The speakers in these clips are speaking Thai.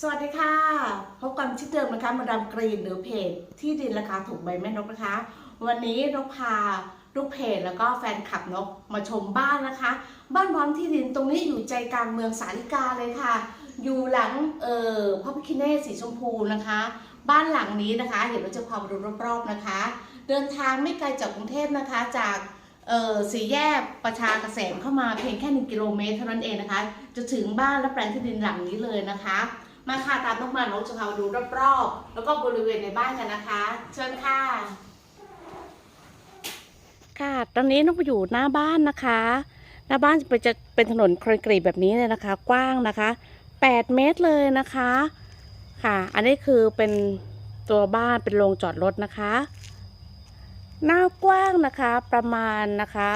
สวัสดีค่ะ พบกันที่เดิมนะคะมาดามกรีนหรือเพจที่ดินราคาถูกใบแม่นกนะคะ วันนี้นกพาลูกเพจแล้วก็แฟนคลับนกมาชมบ้านนะคะ บ้านพร้อมที่ดินตรงนี้อยู่ใจกลางเมืองสาลิกาเลยค่ะ อยู่หลังเอ่อพระพิคเนศสีชมพูนะคะ บ้านหลังนี้นะคะเดี๋ยวเราจะพาไปดูรอบๆนะคะ เดินทางไม่ไกลจากกรุงเทพนะคะจากเอ่อสี่แยกประชาเกษมเข้ามาเพียงแค่หนึ่งกิโลเมตรเท่านั้นเองนะคะ จะถึงบ้านและแปลงที่ดินหลังนี้เลยนะคะ มาค่ะตามน้องมา นกจะพาดูรอบๆ แล้วก็บริเวณในบ้านกันนะคะ เชิญค่ะ ค่ะ ตอนนี้นกอยู่หน้าบ้านนะคะ หน้าบ้านเป็นจะเป็นถนนคอนกรีตแบบนี้เลยนะคะ กว้างนะคะ 8 เมตรเลยนะคะ ค่ะ อันนี้คือเป็นตัวบ้านเป็นโรงจอดรถนะคะ หน้ากว้างนะคะประมาณนะคะ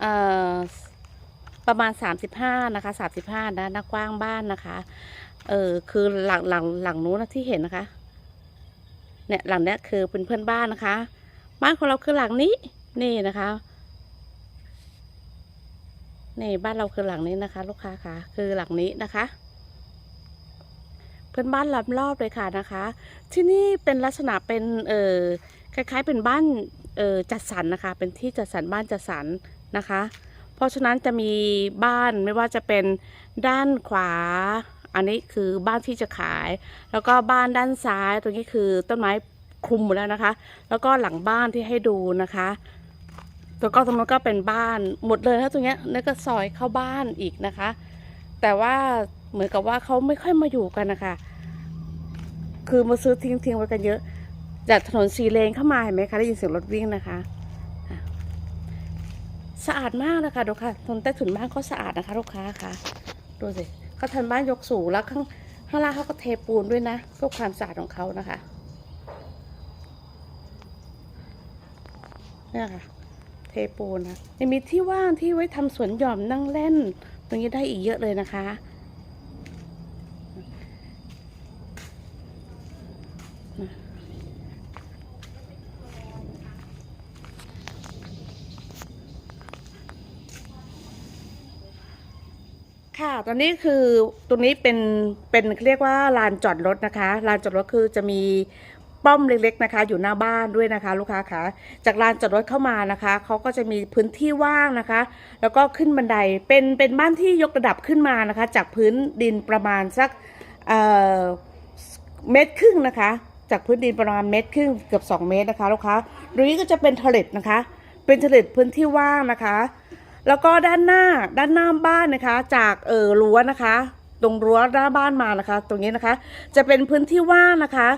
เอ่อประมาณ 35 นะคะ 35 นะหน้ากว้างบ้านนะคะ เออคือหลังหลังหลังนู้นนะที่เห็นนะคะ เนี่ยหลังเนี้ยคือเป็นเพื่อนบ้านนะคะ บ้านของเราคือหลังนี้ นี่นะคะนี่บ้านเราคือหลังนี้นะคะ ลูกค้าค่ะ คือหลังนี้นะคะ เพื่อนบ้านล้อมรอบเลยค่ะนะคะ ที่นี่เป็นลักษณะเป็นเออคล้าย ๆ เป็นบ้านเออจัดสรรนะคะ เป็นที่จัดสรรบ้านจัดสรรนะคะ เพราะฉะนั้นจะมีบ้านไม่ว่าจะเป็นด้านขวา อันนี้คือบ้านที่จะขาย แล้วก็บ้านด้านซ้ายตรงนี้คือต้นไม้คลุมหมดแล้วนะคะ แล้วก็หลังบ้านที่ให้ดูนะคะแล้วก็ตรงนั้นก็เป็นบ้านหมดเลยถ้าตรงเนี้ยแล้วก็ซอยเข้าบ้านอีกนะคะ แต่ว่าเหมือนกับว่าเขาไม่ค่อยมาอยู่กันนะคะคือมาซื้อทิ้งทิ้งๆไว้กันเยอะ จากถนนสีเลนเข้ามาเห็นไหมคะได้ยินเสียงรถวิ่งนะคะสะอาดมากเลยค่ะดูค่ะตรงใต้ถุนบ้านเขาสะอาดนะคะ ลูกค้าค่ะดูสิ เขาทำบ้านยกสูงแล้วข้างข้างล่างเขาก็เทปูนด้วยนะเพื่อความสะอาดของเขานะคะเนี่ยค่ะ เทปูนนะยังมีที่ว่างที่ไว้ทำสวนหย่อมนั่งเล่น ตรงนี้ได้อีกเยอะเลยนะคะ ค่ะ ตอนนี้คือตรงนี้เป็นเป็นเรียกว่าลานจอดรถนะคะ ลานจอดรถคือจะมีป้อมเล็กๆนะคะ อยู่หน้าบ้านด้วยนะคะ ลูกค้าคะจากลานจอดรถเข้ามานะคะเขาก็จะมีพื้นที่ว่างนะคะ แล้วก็ขึ้นบันไดเป็นเป็นบ้านที่ยกระดับขึ้นมานะคะ จากพื้นดินประมาณสักเเมตรครึ่งนะคะ จากพื้นดินประมาณเมตรครึ่งเกือบ 2 เมตรนะคะลูกค้าตรงนี้ก็จะเป็นทเลตนะคะ เป็นทเลตพื้นที่ว่างนะคะ แล้วก็ด้านหน้าด้านหน้าบ้านนะคะ จากเออรั้วนะคะ ตรงรั้วหน้าบ้านมานะคะ ตรงนี้นะคะ จะเป็นพื้นที่ว่างนะคะ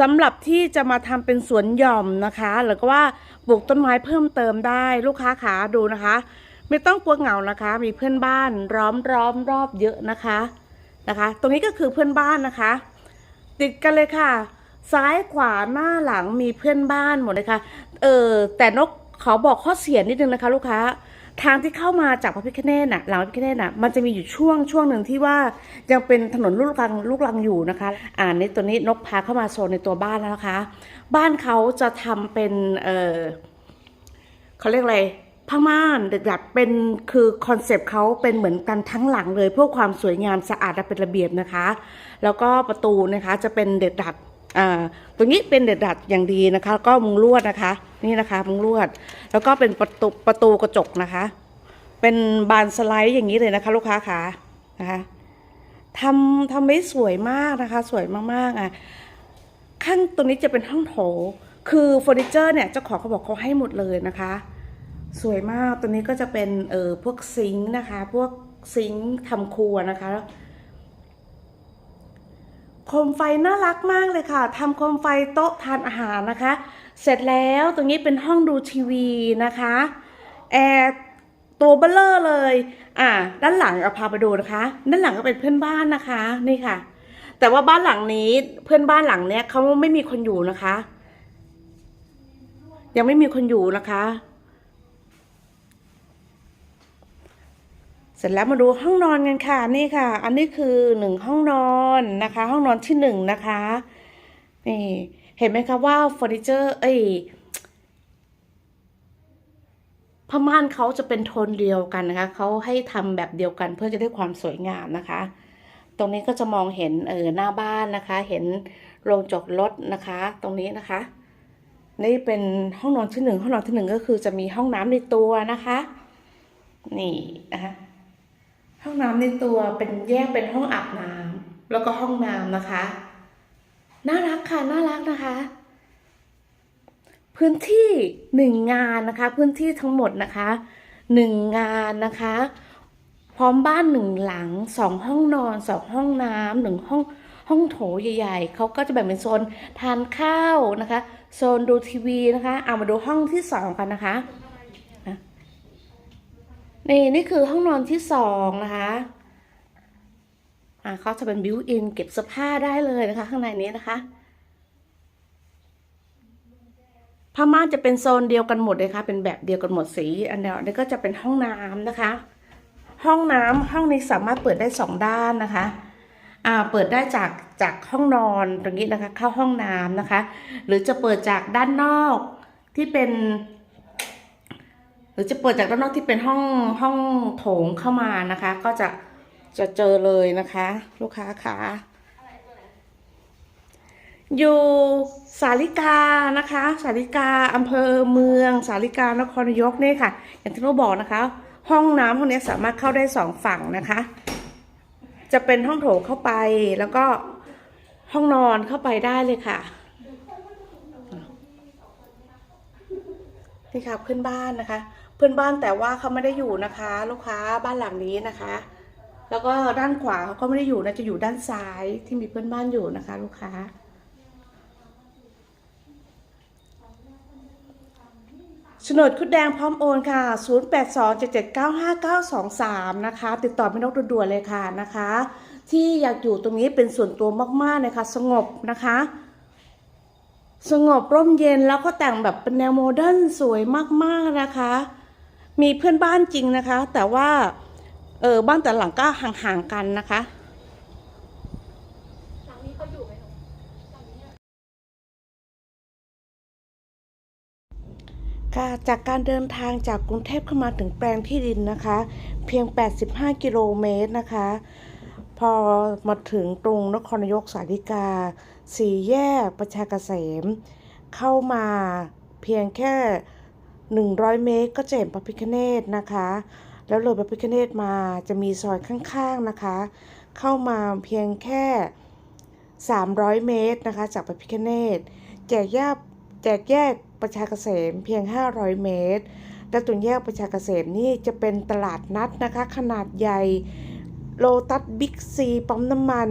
สำหรับที่จะมาทำเป็นสวนหย่อมนะคะหรือก็ว่าปลูกต้นไม้เพิ่มเติมได้ลูกค้าขาดูนะคะ ไม่ต้องกลัวเหงานะคะ มีเพื่อนบ้านร้อมร้อมรอบเยอะนะคะนะคะ ตรงนี้ก็คือเพื่อนบ้านนะคะ ติดกันเลยค่ะ ซ้ายขวาหน้าหลังมีเพื่อนบ้านหมดเลยค่ะเออแต่นก ขอบอกข้อเสียนิดนึงนะคะ ลูกค้า ทางที่เข้ามาจากพระพิคเนตน่ะหลังพระพิคเนตน่ะมันจะมีอยู่ช่วงช่วงหนึ่งที่ว่ายังเป็นถนนลูกรังลูกรังอยู่นะคะ อ่านในตัวนี้นกพาเข้ามาโซนในตัวบ้านแล้วนะคะ บ้านเขาจะทำเป็นเออเขาเรียกอะไรผ้าม่านเด็กดัดเป็นคือคอนเซปต์เขาเป็นเหมือนกันทั้งหลังเลยเพื่อความสวยงามสะอาดและเป็นระเบียบนะคะ แล้วก็ประตูนะคะจะเป็นเด็ดดัด ตรงนี้เป็นเด็ดดัดอย่างดีนะคะแล้วก็มุงลวดนะคะ นี่นะคะมุงลวด แล้วก็เป็นประตูประตูกระจกนะคะ เป็นบานสไลด์อย่างนี้เลยนะคะ ลูกค้าขานะคะทำทำไว้สวยมากนะคะ สวยมากๆอะข้างตรงนี้จะเป็นห้องโถคือเฟอร์นิเจอร์เนี่ยเจ้าของเขาบอกเขาให้หมดเลยนะคะ สวยมากตัวนี้ก็จะเป็นเออพวกซิงค์นะคะ พวกซิงค์ทำครัวนะคะ โคมไฟน่ารักมากเลยค่ะทำโคมไฟโต๊ะทานอาหารนะคะ เสร็จแล้วตรงนี้เป็นห้องดูทีวีนะคะแอร์ตัวเบลเลอร์เลย อ่า ด้านหลังเอาพาไปดูนะคะ ด้านหลังก็เป็นเพื่อนบ้านนะคะ นี่ค่ะ แต่ว่าบ้านหลังนี้เพื่อนบ้านหลังเนี้ยเขาไม่มีคนอยู่นะคะ ยังไม่มีคนอยู่นะคะ เสร็จแล้วมาดูห้องนอนกันค่ะนี่ค่ะ อันนี้คือหนึ่งห้องนอนนะคะ ห้องนอนที่หนึ่งนะคะนี่เห็นไหมคะว่าเฟอร์นิเจอร์เอ้ยผ้าม่านเขาจะเป็นโทนเดียวกันนะคะเขาให้ทำแบบเดียวกันเพื่อจะได้ความสวยงามนะคะ ตรงนี้ก็จะมองเห็นเออหน้าบ้านนะคะ เห็นโรงจอดรถนะคะ ตรงนี้นะคะ นี่เป็นห้องนอนที่หนึ่งห้องนอนที่หนึ่งก็คือจะมีห้องน้ำในตัวนะคะ นี่นะคะ ห้องน้ำในตัวเป็นแยกเป็นห้องอาบน้ำแล้วก็ห้องน้ำนะคะ น่ารักค่ะน่ารักนะคะ พื้นที่หนึ่งงานนะคะ พื้นที่ทั้งหมดนะคะหนึ่งงานนะคะ พร้อมบ้านหนึ่งหลังสองห้องนอนสองห้องน้ำหนึ่งห้องห้องโถใหญ่ๆ เขาก็จะแบ่งเป็นโซนทานข้าวนะคะ โซนดูทีวีนะคะ เอามาดูห้องที่สองกันนะคะนะ นี่นี่คือห้องนอนที่สองนะคะอ่าเขาจะเป็นบิวอินเก็บเสื้อผ้าได้เลยนะคะ ข้างในนี้นะคะผ้าม่านจะเป็นโซนเดียวกันหมดเลยค่ะ เป็นแบบเดียวกันหมดสี อันเดียวอันนี้ก็จะเป็นห้องน้ำนะคะ ห้องน้ำห้องนี้สามารถเปิดได้สองด้านนะคะอ่าเปิดได้จากจากห้องนอนตรงนี้นะคะ เข้าห้องน้ำนะคะ หรือจะเปิดจากด้านนอกที่เป็น รือจะเปิดจากด้านนอกที่เป็นห้องห้องโถงเข้ามานะคะ ก็จะจะเจอเลยนะคะ ลูกค้าค่ะอยู่สาริกานะคะ สาริกาอำเภอเมือง สาริกานครนายกเนี่ยค่ะ อย่างที่เราบอกนะคะ ห้องน้ำห้องนี้สามารถเข้าได้สองฝั่งนะคะ จะเป็นห้องโถงเข้าไปแล้วก็ห้องนอนเข้าไปได้เลยค่ะนี่ค่ะเพื่อนบ้านนะคะ พื่อนบ้านแต่ว่าเขาไม่ได้อยู่นะคะ ลูกค้าบ้านหลังนี้นะคะ แล้วก็ด้านขวาเขาก็ไม่ได้อยู่นะจะอยู่ด้านซ้ายที่มีเพื่อนบ้านอยู่นะคะ ลูกค้า โฉนดคุดแดงพร้อมโอนค่ะ 0827795923 นะคะ ติดต่อพี่นกด่วนๆเลยค่ะนะคะ ที่อยากอยู่ตรงนี้เป็นส่วนตัวมากๆเลยค่ะ สงบนะคะสงบร่มเย็นแล้วก็แต่งแบบเป็นแนวโมเดิร์นสวยมาก ๆ นะคะ มีเพื่อนบ้านจริงนะคะ แต่ว่าเออบ้านแต่หลังก็ห่างๆกันนะคะหลังนี้เขาอยู่ไหมคะหลังนี้อะค่ะจากการเดินทางจากกรุงเทพเข้ามาถึงแปลงที่ดินนะคะ เพียง 85 กิโลเมตรนะคะ พอมาถึงตรงนครนายกสาริกา สี่แยกประชากเกษม เข้ามาเพียงแค่ 100 เมตรก็จะเห็นพระพิฆเนศนะคะ แล้วเลยพระพิฆเนศมาจะมีซอยข้างๆนะคะ เข้ามาเพียงแค่ 300 เมตรนะคะ จากพระพิฆเนศแจกแยกแจกแยกประชากเกษมเพียง 500 เมตร และตรงแยกประชากเกษมนี่จะเป็นตลาดนัดนะคะ ขนาดใหญ่โลตัสบิ๊กซีปั๊มน้ำมัน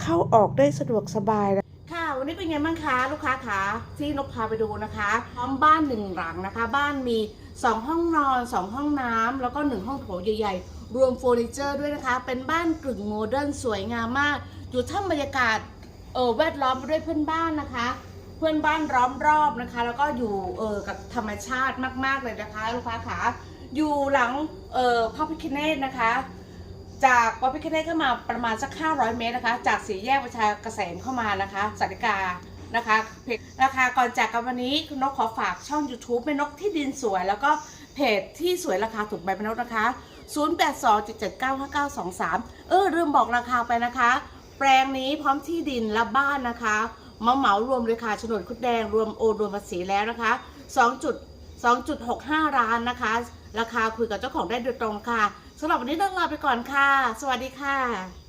เข้าออกได้สะดวกสบายค่ะ วันนี้เป็นไงบ้างคะลูกค้าคะที่นกพาไปดูนะคะพร้อมบ้านหนึ่งหลังนะคะ บ้านมี 2 ห้องนอน 2 ห้องน้ำแล้วก็ 1 ห้องโถงใหญ่ๆ รวมเฟอร์นิเจอร์ด้วยนะคะ เป็นบ้านกึ่งโมเดิร์นสวยงามมาก อยู่ท่ามบรรยากาศเออแวดล้อมไปด้วยเพื่อนบ้านนะคะ เพื่อนบ้านล้อมรอบนะคะ แล้วก็อยู่เออกับธรรมชาติมากๆเลยนะคะ ลูกค้าขาอยู่หลังเออพระพิคเนตนะคะ จากวัดพิคเนตเข้ามาประมาณสัก 500 เมตรนะคะ จากสี่แยกประชาเกษมเข้ามานะคะสัติกานะคะเพจราคาก่อนจากกันวันนี้คุณนกขอฝากช่อง YouTube แม่นกที่ดินสวย แล้วก็เพจที่สวยราคาถูกใบแม่นกนะคะ 0827795923 เออลืมบอกราคาไปนะคะ แปลงนี้พร้อมที่ดินและบ้านนะคะมาเหมารวมเลยค่ะโฉนดคุดแดงรวมโอนรวมภาษีแล้วนะคะ2จุด2.65 ล้านนะคะ ราคาคุยกับเจ้าของได้โดยตรงค่ะ สำหรับวันนี้ต้องลาไปก่อนค่ะ สวัสดีค่ะ